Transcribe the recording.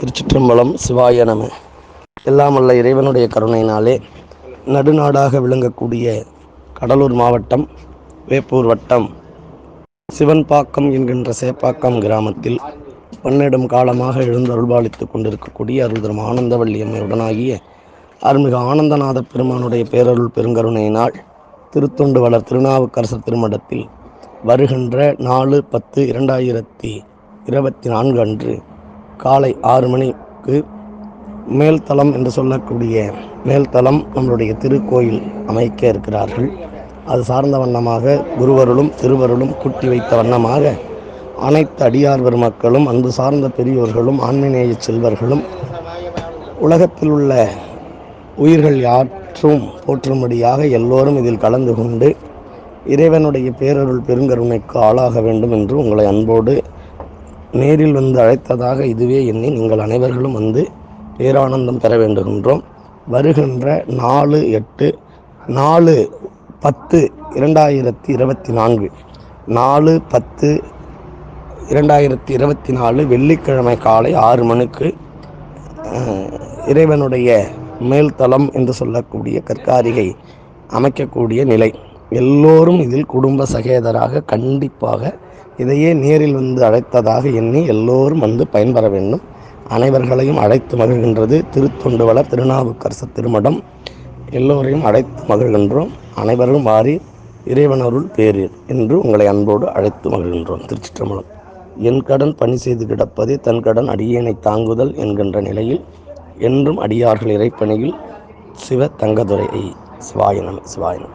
திருச்சிற்றம்பலம் சிவாய நம. எல்லாம் வல்ல இறைவனுடைய கருணையினாலே நடுநாடாக விளங்கக்கூடிய கடலூர் மாவட்டம் வேப்பூர் வட்டம் சிவன்பாக்கம் என்கின்ற சேப்பாக்கம் கிராமத்தில் பன்னெடும் காலமாக எழுந்தருள்பாலித்துக் கொண்டிருக்கக்கூடிய அருள்தரும் ஆனந்தவள்ளி அம்மையுடனாகிய அருள்மிகு ஆனந்தநாத பெருமானுடைய பேரருள் பெருங்கருணையினால் திருத்தொண்டு வளர் திருநாவுக்கரசர் திருமடத்தில் வருகின்ற நாலு பத்து இரண்டாயிரத்தி இருபத்தி நான்கு அன்று காலை ஆறு மணிக்கு மேல்தளம் என்று சொல்லக்கூடிய மேல்தளம் நம்மளுடைய திருக்கோயில் அமைக்க இருக்கிறார்கள். அது சார்ந்த வண்ணமாக குருவருளும் திருவருளும் கூட்டி வைத்த வண்ணமாக அனைத்து அடியார் பெருமக்களும் அன்பு சார்ந்த பெரியோர்களும் ஆன்மீனேய செல்வர்களும் உலகத்தில் உள்ள உயிர்கள் யாற்றும் போற்றும்படியாக எல்லோரும் இதில் கலந்து கொண்டு இறைவனுடைய பேரருள் பெருங்கருணைக்கு ஆளாக வேண்டும் என்று உங்களை அன்போடு நேரில் வந்து அழைத்ததாக இதுவே எண்ணி நீங்கள் அனைவர்களும் வந்து பேரானந்தம் பெற வேண்டுகின்றோம். வருகின்ற நாலு எட்டு நாலு பத்து இரண்டாயிரத்தி இருபத்தி நான்கு நாலு பத்து இரண்டாயிரத்தி இருபத்தி நாலு வெள்ளிக்கிழமை காலை ஆறு மணிக்கு இறைவனுடைய மேல்தளம் என்று சொல்லக்கூடிய கற்காரிகை அமைக்கக்கூடிய நிலை. எல்லோரும் இதில் குடும்ப சகேதராக கண்டிப்பாக இதையே நேரில் வந்து அழைத்ததாக எண்ணி எல்லோரும் வந்து பயன்பெற வேண்டும். அனைவர்களையும் அழைத்து மகிழ்கின்றது திருத்தொண்டு வளர் திருமடம். எல்லோரையும் அழைத்து மகிழ்கின்றோம். அனைவரும் மாறி இறைவனருள் பேரீர் என்று உங்களை அன்போடு அழைத்து மகிழ்கின்றோம். திருச்சிற்றம்பலம். என் கடன் பணி செய்து கிடப்பதே தன் கடன் அடியேனை தாங்குதல் என்கின்ற நிலையில் என்றும் அடியார்கள் இறைப்பணியில் சிவ தங்கதுரை சிவாயனம் சிவாயனம்